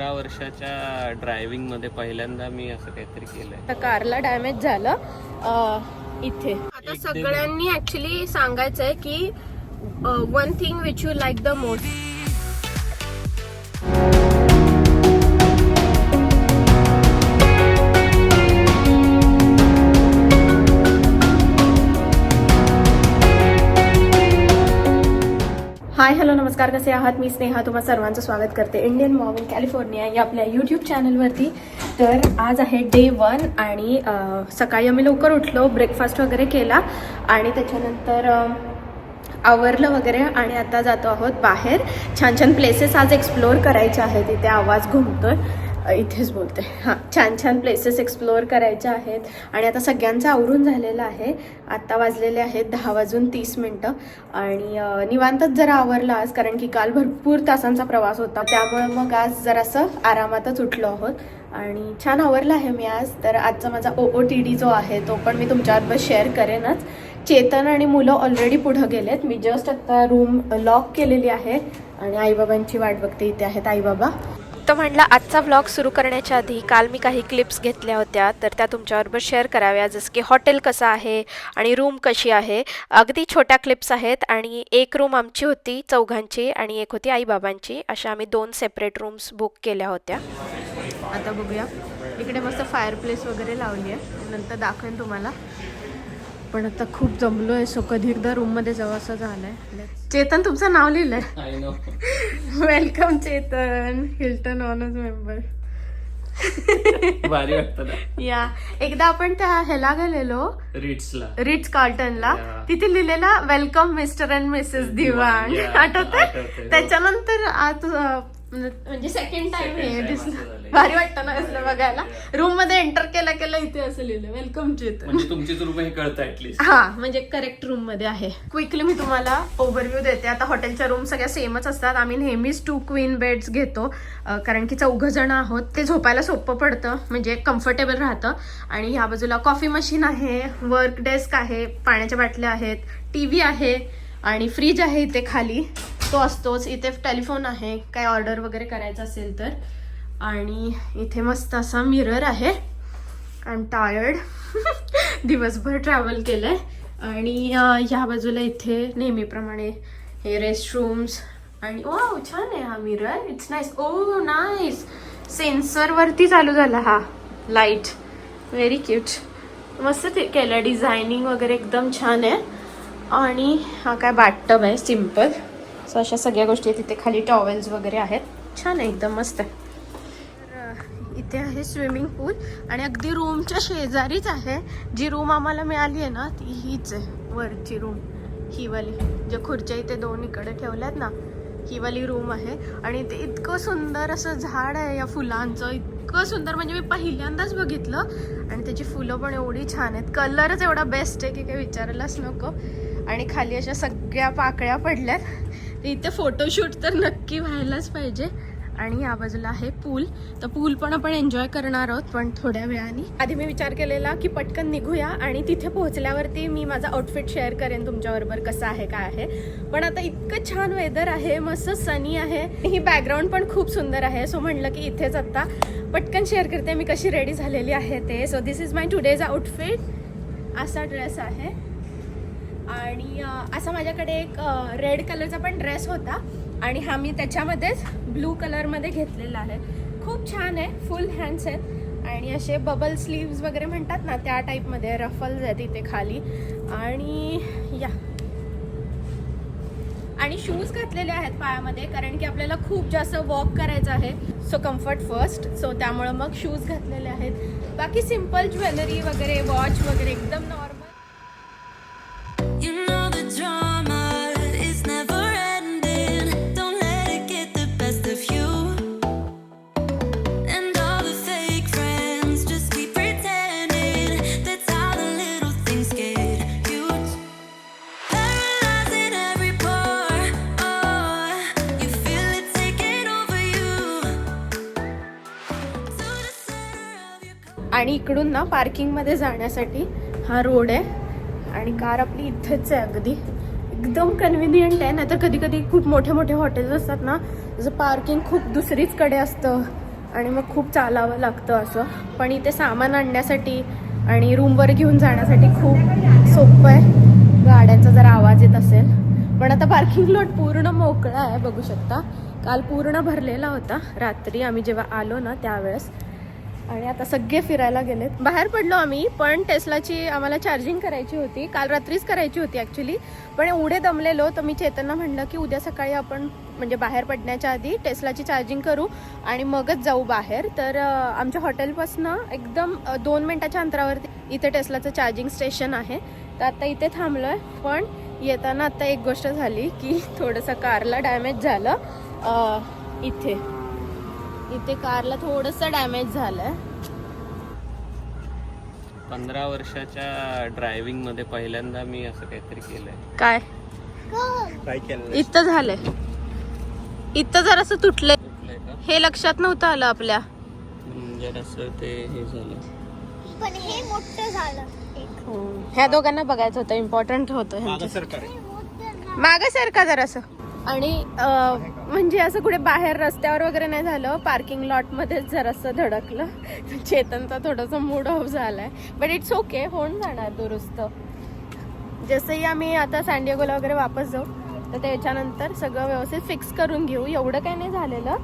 अठरा वर्षाच्या ड्रायव्हिंगमध्ये पहिल्यांदा मी असं काहीतरी केलंय. आता कारला डॅमेज झालं. अं, इथे. आता सगळ्यांनी ऍक्च्युली सांगायचं आहे की one thing which you like the most hello नमस्कार कसे आहात? मी स्नेहा तुम्हा सर्वांचं स्वागत करते. इंडियन मॉम कॅलिफोर्निया या आपल्या यूट्यूब चॅनलवरती तर आज आहे डे वन आणि सकाळी आम्ही लवकर उठलो ब्रेकफास्ट वगैरे केला आणि त्याच्यानंतर आवरलं वगैरे आणि आता जातो आहोत बाहेर. छान छान प्लेसेस आज एक्सप्लोअर करायचे आहेत. तिथे आवाज घुमतोय. इथेच बोलते. हां छान छान प्लेसेस एक्सप्लोअर करायच्या आहेत. आणि आता सगळ्यांचं आवरून झालेलं आहे. आत्ता वाजलेले आहेत दहा वाजून तीस मिनटं. आणि निवांतच जरा आवरलं आज कारण की काल भरपूर तासांचा प्रवास होता. त्यामुळे मग आज जरासं आरामातच उठलो आहोत. आणि छान आवरलं आहे मी आज. तर आजचा माझा ओ ओ टी डी जो आहे तो पण मी तुमच्याबरोबर शेअर करेनच. चेतन आणि मुलं ऑलरेडी पुढं गेलेत. मी जस्ट आत्ता रूम लॉक केलेली आहे. आणि आईबाबांची वाट बघते. इथे आहेत आईबाबा. तर म्हटलं आजचा व्लॉग सुरू करण्याच्या आधी काल मी काही क्लिप्स घेतल्या होत्या तर त्या तुमच्याबरोबर शेअर कराव्या. जसं की हॉटेल कसं आहे आणि रूम कशी आहे. अगदी छोट्या क्लिप्स आहेत आणि एक रूम आमची होती चौघांची आणि एक होती आईबाबांची. अशा आम्ही दोन सेपरेट रूम्स बुक केल्या होत्या. आता बघूया. इकडे मस्त फायर प्लेस वगैरे लावली आहे. नंतर दाखवेन तुम्हाला. पण आता खूप जमलो आहे सो कधी एकदा रूममध्ये जाऊ असं झालंय. चेतन तुमचं नाव लिहिलंय? I know welcome Chetan. Hilton Honors member या. एकदा आपण त्या ह्याला गेलेलो. रिट्सला रिच कार्टनला. तिथे लिहिलेला welcome Mr and Mrs Diwan आठवतंय. त्याच्यानंतर आज म्हणजे सेकंड टाइम Second हे time दिसलं. झालंय. भारी वाटतं ना असलं बघायला. रूममध्ये एंटर केला केला इथे असं लिहिलं वेलकम चेतन म्हणजे तुमचीच रूम हे कळतं ऍटलीस्ट हा म्हणजे करेक्ट रूममध्ये आहे. क्विकली मी तुम्हाला ओव्हरव्ह्यू देते. आता हॉटेलच्या रूम सगळ्या सेमच असतात. आम्ही नेहमीच टू क्वीन बेड्स घेतो. अं, कारण की चौघ जण आहोत. ते झोपायला सोपं पडतं म्हणजे कम्फर्टेबल राहतं. आणि ह्या बाजूला कॉफी मशीन आहे वर्क डेस्क आहे पाण्याच्या बाटल्या आहेत टी व्ही आहे आणि फ्रीज आहे इथे खाली. तो असतोच. इथे टेलिफोन आहे. काय ऑर्डर वगैरे करायचं असेल तर. आणि इथे मस्त असा मिरर आहे. आय एम टायर्ड दिवसभर ट्रॅव्हल केलंय. आणि ह्या बाजूला इथे नेहमीप्रमाणे हे रेस्टरूम्स आणि ओ छान आहे हा mirror. It's nice oh nice सेन्सरवरती चालू झाला हा लाइट व्हेरी क्यूट मस्त ते केलं. डिझायनिंग वगैरे एकदम छान आहे. आणि हा काय बॅटटब आहे. सिंपल सो अशा सगळ्या गोष्टी तिथे खाली टॉवेल्स वगैरे आहेत. छान आहे एकदम मस्त आहे. तर, इथे आहे स्विमिंग पूल आणि अगदी रूमच्या शेजारीच आहे. जी रूम आम्हाला मिळाली आहे ना ती हीच आहे वरची रूम ही वाली. ज्या खुर्च्या इथे दोन इकडे ठेवल्यात ना ही वाली रूम आहे. आणि ते इतकं सुंदर असं झाड आहे या फुलांचं. इतकं सुंदर म्हणजे मी पहिल्यांदाच बघितलं. आणि त्याची फुलं पण एवढी छान आहेत. कलरच एवढा बेस्ट आहे की काही विचारायलाच नको. आणि खाली अशा सगळ्या पाकळ्या पडल्यात. तर इथे फोटोशूट तर नक्की व्हायलाच पाहिजे. आणि या बाजूला आहे पूल. तर पूल पण आपण एन्जॉय करणार आहोत पण थोड्या वेळाने. आधी मी विचार केलेला की पटकन निघूया आणि तिथे पोहोचल्यावरती मी माझा आउटफिट शेअर करेन तुमच्याबरोबर कसं आहे काय आहे. पण आता इतकं छान वेदर आहे मस्त सनी आहे. ही बॅकग्राऊंड पण खूप सुंदर आहे. सो म्हणलं की इथेच आत्ता पटकन शेअर करते मी कशी रेडी झालेली आहे ते. So this is my today's outfit असा ड्रेस आहे. आणि असा माझ्याकडे एक रेड कलरचा पण ड्रेस होता आणि हा मी त्याच्यामध्येच ब्लू कलरमध्ये घेतलेला आहे. खूप छान आहे फुल हँड्स आहेत आणि असे बबल स्लीव्स वगैरे म्हणतात ना त्या टाईपमध्ये रफल्स आहेत इथे खाली. आणि या. आणि शूज घातलेले आहेत पायामध्ये कारण की आपल्याला खूप जास्त वॉक करायचं आहे. सो कम्फर्ट फर्स्ट सो त्यामुळं मग शूज घातलेले आहेत. बाकी सिंपल ज्वेलरी वगैरे वॉच वगैरे एकदम नॉर्मल आणि इकडून ना पार्किंगमध्ये जाण्यासाठी हा रोड आहे. आणि कार आपली इथेच आहे अगदी. एकदम कन्व्हिनियंट आहे. नाहीतर कधी कधी खूप मोठे मोठे हॉटेल्स असतात ना जसं पार्किंग खूप दुसरीचकडे असतं आणि मग खूप चालावं लागतं असं. पण इथे सामान आणण्यासाठी आणि रूमवर घेऊन जाण्यासाठी खूप सोपं आहे. गाड्यांचा जर आवाज येत असेल. पण आता पार्किंग लॉट पूर्ण मोकळा आहे बघू शकता. काल पूर्ण भरलेला होता. रात्री आम्ही जेव्हा आलो ना त्यावेळेस आणि आता सगळे फिरायला गेलेत. बाहेर पडलो आम्ही पण टेस्लाची आम्हाला चार्जिंग करायची होती. काल रात्रीच करायची होती ॲक्च्युली पण एवढे दमलेलो तर मी चेतनला म्हणलं की उद्या सकाळी आपण म्हणजे बाहेर पडण्याच्या आधी टेस्लाची चार्जिंग करू आणि मगच जाऊ बाहेर. तर आमच्या हॉटेलपासनं एकदम दोन मिनटाच्या अंतरावरती इथे टेस्लाचं चार्जिंग स्टेशन आहे. तर आता इथे थांबलो आहे पण येताना आता एक गोष्ट झाली की थोडंसं कारला डॅमेज झालं इथे. इथे कारला थोडंसं डॅमेज झालंय. पंधरा वर्षाच्या ड्रायव्हिंगमध्ये पहिल्यांदा मी असं काहीतरी केलंय. काय? काय केलं इथं झालंय. इथं जरासं तुटलंय तुटलंय का? हे लक्षात नव्हतं आलं आपल्या. हम्म, जरासं ते हे झालं. पण हे मोठं झालं. एक ह्या दोघांना बघायचं होतं इम्पॉर्टंट होतं ह्यांचं. सरकार मागं सरका जरासं आणि म्हणजे असं कुठे बाहेर रस्त्यावर वगैरे नाही झालं. पार्किंग लॉट मध्येच जरासं धडकलं. चेतनचा थोडासा मूड ऑफ झालाय. बट इट्स ओके होऊन जाणार दुरुस्त. जसंही आम्ही आता सँडिएगोला वगैरे वापस जाऊ तर त्याच्यानंतर सगळं व्यवस्थित फिक्स करून घेऊ. एवढं काही नाही झालेलं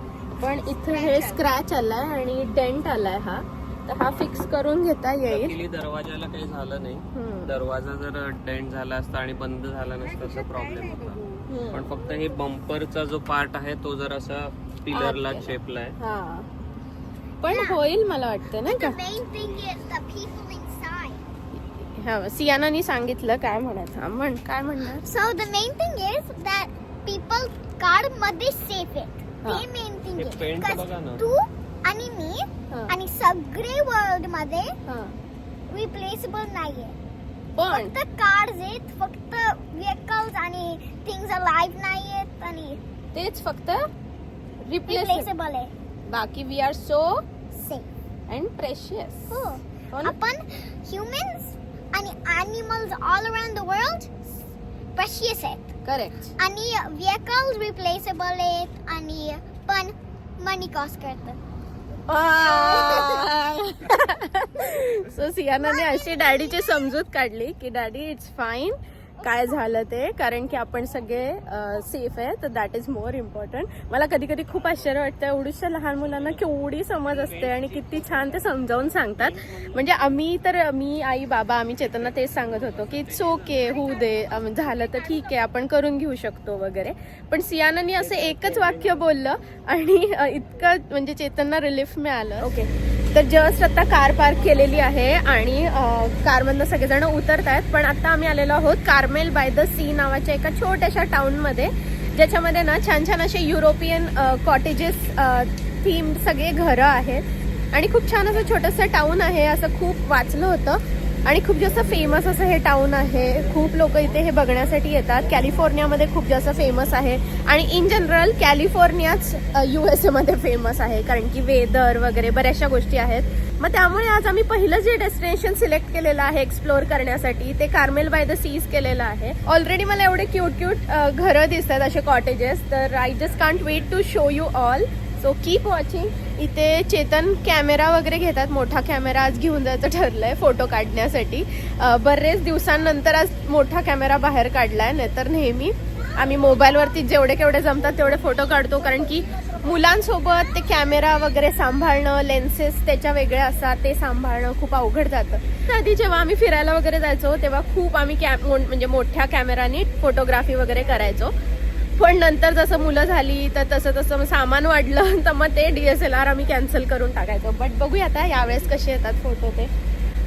पण इथं हे स्क्रॅच आलाय आणि डेंट आलाय हा. तर हा फिक्स करून घेता येईल. दरवाजाला काही झालं नाही. दरवाजा जर डेंट झाला असता आणि बंद झाला नसता प्रॉब्लेम होता. पण फक्त हे बंपरचा जो पार्ट आहे तो जर असा पिलरला. चेपलाय हा. पण होईल मला वाटतं नाही का? Main thing is the people inside हा सियानानी सांगितलं काय म्हणायचं? हा, म्हण काय म्हणणार? So the main thing is that people कारमध्ये सेफ आहेत. हा. ते मेन थिंग हे आहे. paint Because बघा ना. तू आणि मी हा, आणि सगळे वर्ल्डमध्ये हा. रिप्लेसेबल नाहीये. पण फक्त कार्स आहेत फक्त तेच फक्त रिप्लेस रिप्लेसेबल आहे. बाकी we are so safe and precious? आपण ह्युमन्स आणि animals all around the world precious आहेत. करेक्ट आणि व्हेकल्स रिप्लेसेबल आहेत आणि पण मनी कॉस्ट करतात. सो सियानाने अशी डॅडीची समजूत काढली की डॅडी इट्स फाईन काय झालं ते? कारण की आपण सगळे सेफ आहे तर दॅट इज मोर इम्पॉर्टंट मला कधी कधी खूप आश्चर्य वाटतं एवढीशा लहान मुलांना केवढी समज असते आणि किती छान ते समजावून सांगतात. म्हणजे आम्ही तर मी आई बाबा आम्ही चेतना तेच सांगत होतो की इट्स ओके होऊ दे झालं तर ठीक आहे आपण करून घेऊ शकतो वगैरे. पण सियानानी असं एकच वाक्य बोललं आणि इतकं म्हणजे चेतनना रिलीफ मिळालं. ओके तर जस्ट आता कार पार्क केलेली आहे आणि कारमधनं सगळेजण उतरत आहेत पण आता आम्ही आलेलो आहोत कार्मेल बाय द सी नावाच्या एका छोट्याशा टाऊनमध्ये ज्याच्यामध्ये ना छान छान असे युरोपियन कॉटेजेस थीम सगळे घरं आहेत. आणि खूप छान असं छोटंसं टाऊन आहे असं खूप वाचलं होतं. आणि खूप जास्त फेमस असं हे टाऊन आहे. खूप लोक इथे हे बघण्यासाठी येतात. कॅलिफोर्नियामध्ये खूप जास्त फेमस आहे. आणि इन जनरल कॅलिफोर्नियाच यू एस एमध्ये फेमस आहे. कारण की वेदर वगैरे बऱ्याचशा गोष्टी आहेत. मग त्यामुळे आज आम्ही पहिलं जे डेस्टिनेशन सिलेक्ट केलेलं आहे एक्सप्लोअर करण्यासाठी ते कार्मेल बाय द सीज केलेलं आहे. ऑलरेडी मला एवढे क्यूट क्यूट घरं दिसतात असे कॉटेजेस तर I just can't wait to show you all so keep watching इथे चेतन कॅमेरा वगैरे घेतात. मोठा कॅमेरा आज घेऊन जायचं ठरलंय फोटो काढण्यासाठी. बरेच दिवसांनंतर आज मोठा कॅमेरा बाहेर काढलाय. नाहीतर नेहमी आम्ही मोबाईलवरती जेवढे केवढे जमतात तेवढे फोटो काढतो. कारण की मुलांसोबत ते कॅमेरा वगैरे सांभाळणं लेन्सेस त्याच्या वेगळ्या असतात. ते सांभाळणं खूप अवघड जातं. आधी जेव्हा आम्ही फिरायला वगैरे जायचो तेव्हा खूप आम्ही कॅम म्हणजे मोठ्या कॅमेराने फोटोग्राफी वगैरे करायचो. पण नंतर जसं मुलं झाली तर तसं तसं मग सामान वाढलं तर मग ते डी एस एल आर आम्ही कॅन्सल करून टाकायचो. बट बघूया आता यावेळेस कसे येतात फोटो ते.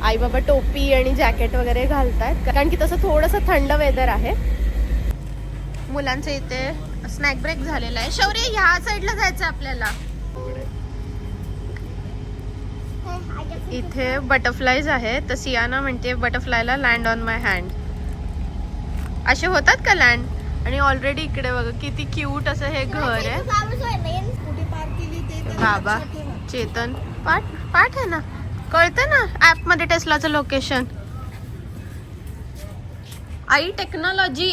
आई बाबा टोपी आणि जॅकेट वगैरे घालतात. कारण की तसं थोडंसं थंड वेदर आहे. मुलांचं इथे स्नॅक ब्रेक झालेला आहे. शौर्य ह्या साईडला जायचं आपल्याला. इथे बटरफ्लायज आहे तर सियाना म्हणते बटरफ्लायला लँड ऑन माय हँड असे होतात का लँड आणि ऑलरेडी इकडे बघा किती क्यूट असं हे घर आहे. बाबा चेतन. पाठ पाठ आहे ना? कळतं ना ऍपमध्ये टेस्लाचं लोकेशन आई टेक्नॉलॉजी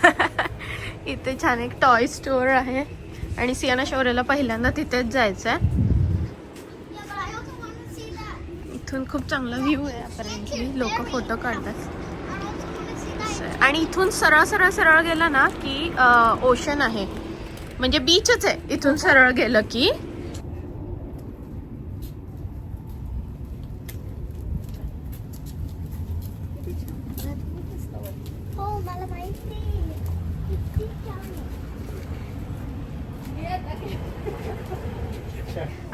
इथे छान एक टॉय स्टोअर आहे. आणि सियाना शौर्यला पहिल्यांदा तिथेच जायचं आहे इथून खूप चांगला व्ह्यू आहे अपेरेंटली लोक फोटो काढतात. असं आहे. आणि इथून सरळ सरळ सरळ गेलं ना की ओशन आहे म्हणजे बीचच आहे इथून सरळ गेलं की Oh, मला माहिती किती छान आहे.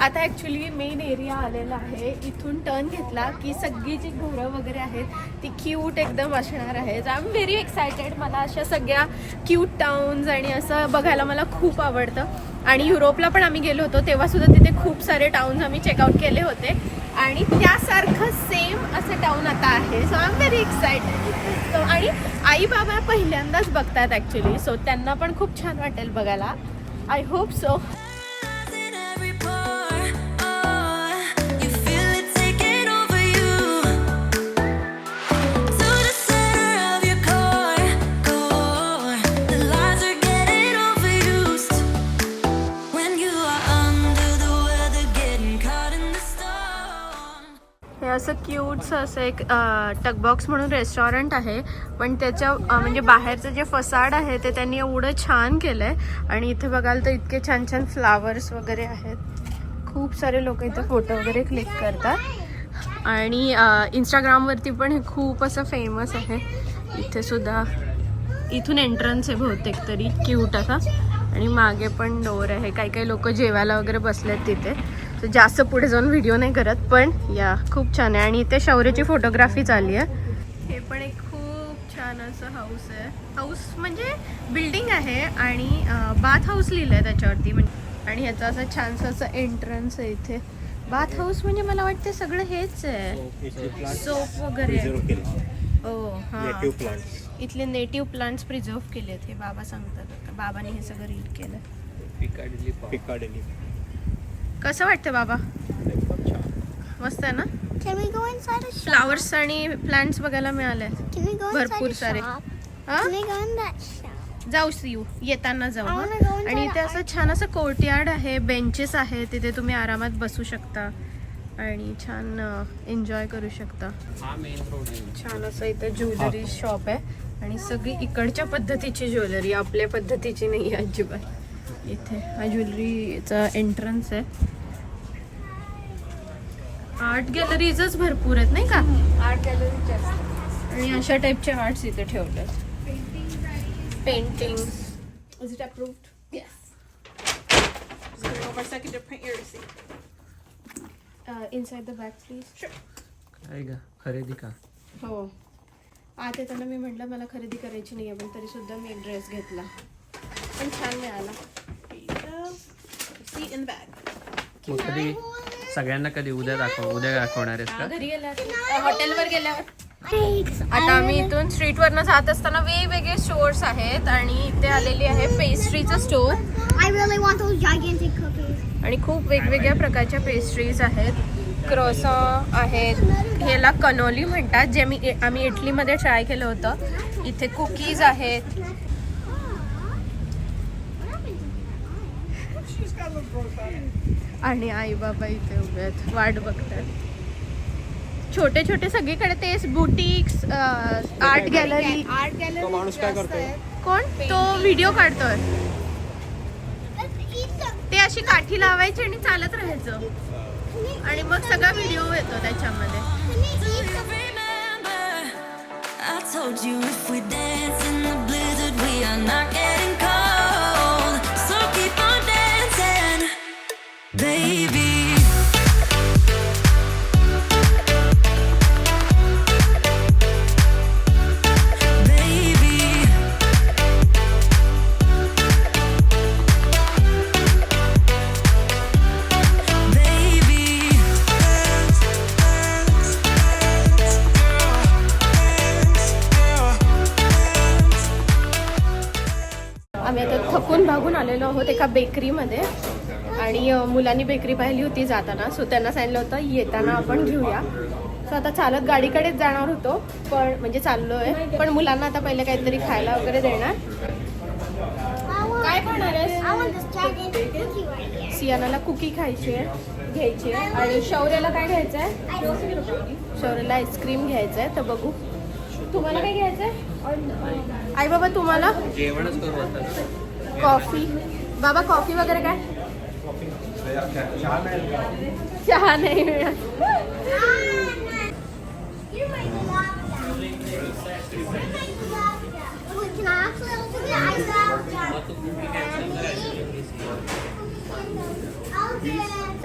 आता ॲक्च्युली मेन एरिया आलेला आहे. इथून टर्न घेतला की सगळी जी घरं वगैरे आहेत ती क्यूट एकदम असणार आहेत. आय एम व्हेरी एक्सायटेड मला अशा सगळ्या क्यूट टाउन्स आणि असं बघायला मला खूप आवडतं. आणि युरोपला पण आम्ही गेलो होतो तेव्हासुद्धा तिथे खूप सारे टाउन्स आम्ही चेकआउट केले होते. आणि त्यासारखं सेम असं टाउन आता आहे. So I am very excited so आणि आई बाबा पहिल्यांदाच बघतात ॲक्च्युली सो त्यांना पण खूप छान वाटेल बघायला. आय होप सो असं क्यूटचं असं एक टकबॉक्स म्हणून रेस्टॉरंट आहे. पण त्याच्या म्हणजे बाहेरचं जे फसाड आहे ते त्यांनी एवढं छान केलं आहे आणि इथे बघाल तर इतके छान छान फ्लावर्स वगैरे आहेत. खूप सारे लोक इथे फोटो वगैरे क्लिक करतात. आणि इंस्टाग्रामवरती पण हे खूप असं फेमस आहे. इथे सुद्धा इथून एंट्रन्स आहे बहुतेक तरी. क्यूट असा. आणि मागे पण डोर आहे. काही काही लोक जेवायला वगैरे बसलेत तिथे. जास्त पुढे जाऊन व्हिडिओ नाही करत पण या खूप छान आहे. आणि इथे शौर्याची फोटोग्राफी चालली आहे. हे पण एक खूप छान असं हाऊस आहे. हाऊस म्हणजे बिल्डिंग आहे आणि बाथ हाऊस लिहिलं आहे त्याच्यावरती. म्हणजे आणि ह्याचं असं छानसं असं एंट्रन्स आहे इथे. बाथ हाऊस म्हणजे मला वाटते सगळं हेच आहे. सोप वगैरे. केले हां. नेटिव्ह प्लांट्स इथले नेटिव्ह प्लांट्स प्रिझर्व केलेत हे बाबा सांगतात. बाबांनी हे सगळं रीड केलं. पिकाडेली कसं वाटतं बाबा? एकदम छान. मस्त आहे ना? फ्लावर्स आणि प्लांट्स बघायला मिळाले भरपूर सारे. हा? जाऊ यू येताना जाऊ आणि इथे असं छान असं कोर्टयार्ड आहे बेंचेस आहे तिथे तुम्ही आरामात बसू शकता. आणि छान एन्जॉय करू शकता. हा छान असं इथे ज्वेलरी शॉप आहे. आणि सगळी इकडच्या पद्धतीची ज्वेलरी आपल्या पद्धतीची नाही अजिबात. इथे हा ज्वेलरीचा एंट्रन्स आहे. आर्ट गॅलरीजच भरपूर आहेत नाही का? आर्ट गॅलरी आणि अशा टाईपचे आर्ट्स इथे ठेवले painting print your receipt. Inside the bag please काय का? खरेदी का? हो. आत येताना मी म्हटलं मला खरेदी करायची नाही आहे पण तरी सुद्धा मी एक ड्रेस घेतला. पण छान मिळाला. In the bag. मग कधी सगळ्यांना कधी उद्या दाखव उद्या दाखवणार आहेस का? घरी हॉटेलवर गेल्यावर. आता आम्ही इथून स्ट्रीटवरनं जात असताना वेगवेगळे स्टोअर्स आहेत आणि इथे आलेली आहे पेस्ट्रीचं store I really want those gigantic cookies. आणि खूप वेगवेगळ्या प्रकारच्या पेस्ट्रीज आहेत. क्रॉसॉ आहेत. ह्याला कनोली म्हणतात जे मी आम्ही इटलीमध्ये ट्राय केलं होतं. इथे कुकीज आहेत. आणि आई बाबा इथे उभे आहेत. वाट बघतात छोटे छोटे सगळीकडे तेच बुटिक्स आर्ट गॅलरी काय करतोय? कोण? तो व्हिडिओ काढतोय. ते अशी काठी लावायची आणि चालत राहायचं. आणि मग सगळा व्हिडिओ येतो त्याच्यामध्ये. आम्ही आता थकून भागून आलेलो आहोत एका बेकरीमध्ये आणि मुलांनी बेकरी पाहिली होती जाताना. सो त्यांना सांगितलं होतं येताना आपण घेऊया. सो आता चालत गाडीकडेच जाणार होतो पण म्हणजे चाललो आहे पण मुलांना आता पहिले काहीतरी खायला वगैरे देणार. काय खाणार. सियानाला कुकी खायची आहे घ्यायची आहे. आणि शौर्याला काय घ्यायचं आहे. शौर्याला आईस्क्रीम घ्यायचं आहे. तर बघू. तुम्हाला काय घ्यायचं आहे? आई बाबा तुम्हाला. कॉफी. बाबा कॉफी वगैरे काय? चहा नाही मिळत You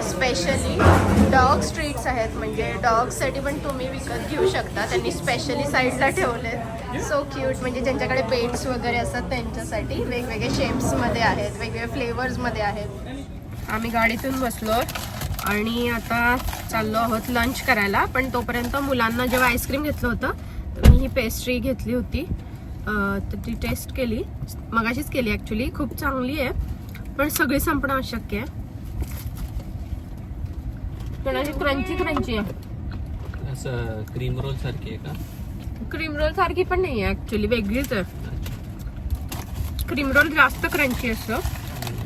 स्पेशली डॉग स्ट्रीट्स आहेत म्हणजे डॉगसाठी पण तुम्ही विकत घेऊ शकता. त्यांनी स्पेशली साईडला ठेवलेत. सो क्यूट म्हणजे ज्यांच्याकडे पेट्स वगैरे असतात त्यांच्यासाठी वेगवेगळे शेप्समध्ये आहेत वेगवेगळ्या फ्लेवर्समध्ये आहेत. आम्ही गाडीतून बसलो आणि आता चाललो आहोत लंच करायला. पण तोपर्यंत मुलांना जेव्हा आईस्क्रीम घेतलं होतं तर मी ही पेस्ट्री घेतली होती. तर ती टेस्ट केली. मगाशीच केली ॲक्च्युली खूप चांगली आहे. पण सगळी संपणं अशक्य आहे. पण अशी क्रंची क्रंची आहे? असं क्रीम रोल सारखी आहे का? क्रीम रोल सारखी पण नाही आहे ऍक्च्युली वेगळीच आहे. क्रीम रोल जास्त क्रंची असतं.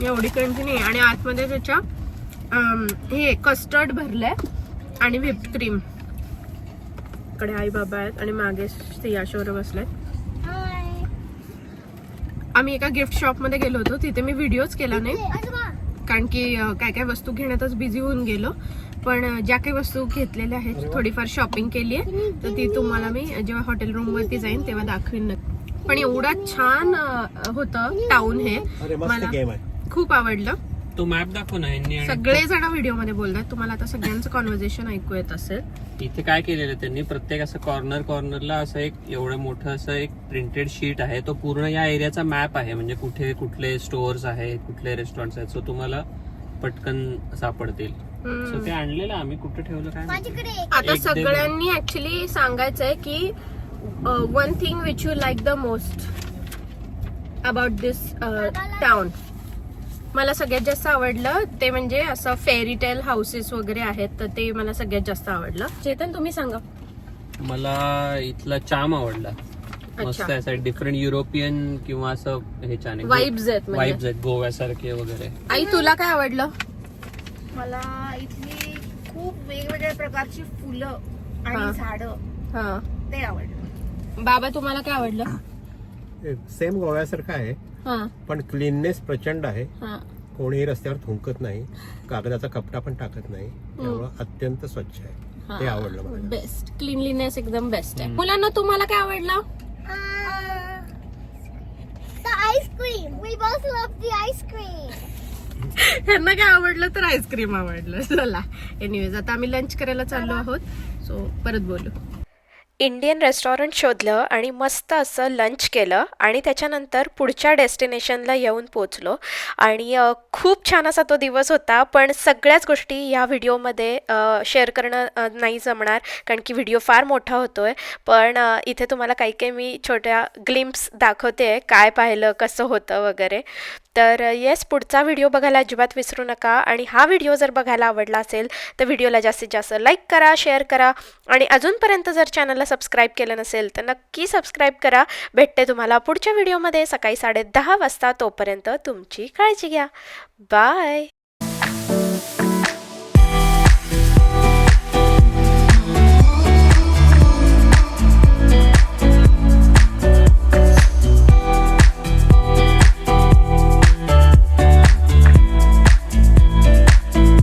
एवढी क्रंची नाही. आणि आतमध्ये त्याच्या हे कस्टर्ड भरलंय आणि व्हिप क्रीमकडे आई बाबा आहेत आणि मागे सियाशोर बसलाय Hi. आम्ही एका गिफ्ट शॉपमध्ये गेलो होतो. तिथे मी व्हिडिओच केला नाही. कारण की काय काय वस्तू घेण्यातच बिझी होऊन गेलो. पण ज्या काही वस्तू घेतलेल्या आहेत थोडीफार शॉपिंग केली आहे. तर ती तुम्हाला मी जेव्हा हॉटेल रूम वरती जाईन तेव्हा दाखवीन. नक्की. पण एवढा छान होतं टाउन हे. मला गेम आहे. खूप आवडलं. तो मॅप दाखव ना यांनी आणि सगळे जण व्हिडिओमध्ये बोलतात तुम्हाला आता सगळ्यांचं कॉन्व्हर्सेशन ऐकू येत असेल. इथे काय केलेलं आहे त्यांनी? प्रत्येक असं कॉर्नर कॉर्नरला असं एक एवढं मोठं असं एक प्रिंटेड शीट आहे. तो पूर्ण या एरियाचा मॅप आहे. म्हणजे कुठे कुठले स्टोअर्स आहेत कुठले रेस्टॉरंट आहेत. सो तुम्हाला पटकन सापडतील. सो ते आणलेलं आम्ही कुठे ठेवलं काय माहिती. माझ्याकडे एक. आता एक दे सगळ्यांनी ऍक्च्युली सांगायचंय की one thing which you like the most about this town मला सगळ्यात जास्त आवडलं ते म्हणजे असं फेरी टेल हाऊसेस वगैरे आहेत तर ते मला सगळ्यात जास्त आवडलं. चेतन तुम्ही सांगा. मला इथला चाम आवडला. मस्त असं डिफरंट युरोपियन किंवा असं हे छान Vibes आहेत म्हणजे. वाईब्स आहेत गोव्यासारखे वगैरे. आई तुला काय आवडलं? मला इथली खूप वेगवेगळ्या प्रकारची फुलं हा. आणि झाडं हा. ते आवडलं. बाबा तुम्हाला काय आवडलं? सेम गोव्यासारखं आहे. पण क्लीननेस प्रचंड आहे. हा. कोणीही रस्त्यावर थुंकत नाही कागदाचा कपडा पण टाकत नाही त्यामुळं अत्यंत स्वच्छ आहे. ते आवडलं मला. बेस्ट क्लीनलीनेस एकदम बेस्ट आहे. मुलांना तुम्हाला काय आवडलं? Uh, the ice cream. We both love the ice cream. यांना काय आवडलं तर आईस्क्रीम आवडलं. चला. एनिवेज आता आम्ही लंच करायला चाललो आहोत. सो परत बोलू. इंडियन रेस्टॉरंट शोधलं आणि मस्त असं लंच केलं आणि त्याच्यानंतर पुढच्या डेस्टिनेशनला येऊन पोचलो. आणि खूप छान असा तो दिवस होता पण सगळ्याच गोष्टी या व्हिडिओमध्ये शेअर करणं नाही जमणार कारण की व्हिडिओ फार मोठा होतो आहे पण इथे तुम्हाला काही काही मी छोट्या ग्लिम्प्स दाखवते काय पाहिलं कसं होतं वगैरे. तर येस पुढचा व्हिडिओ बघायला अजिबात विसरू नका. आणि हा व्हिडिओ जर बघायला आवडला असेल तर व्हिडिओला जास्तीत जास्त लाईक करा शेअर करा. आणि अजूनपर्यंत जर चॅनलला सबस्क्राईब केलं नसेल तर नक्की सबस्क्राईब करा. भेटते तुम्हाला पुढच्या व्हिडिओमध्ये सकाळी साडे दहा वाजता. तोपर्यंत तुमची काळजी घ्या. बाय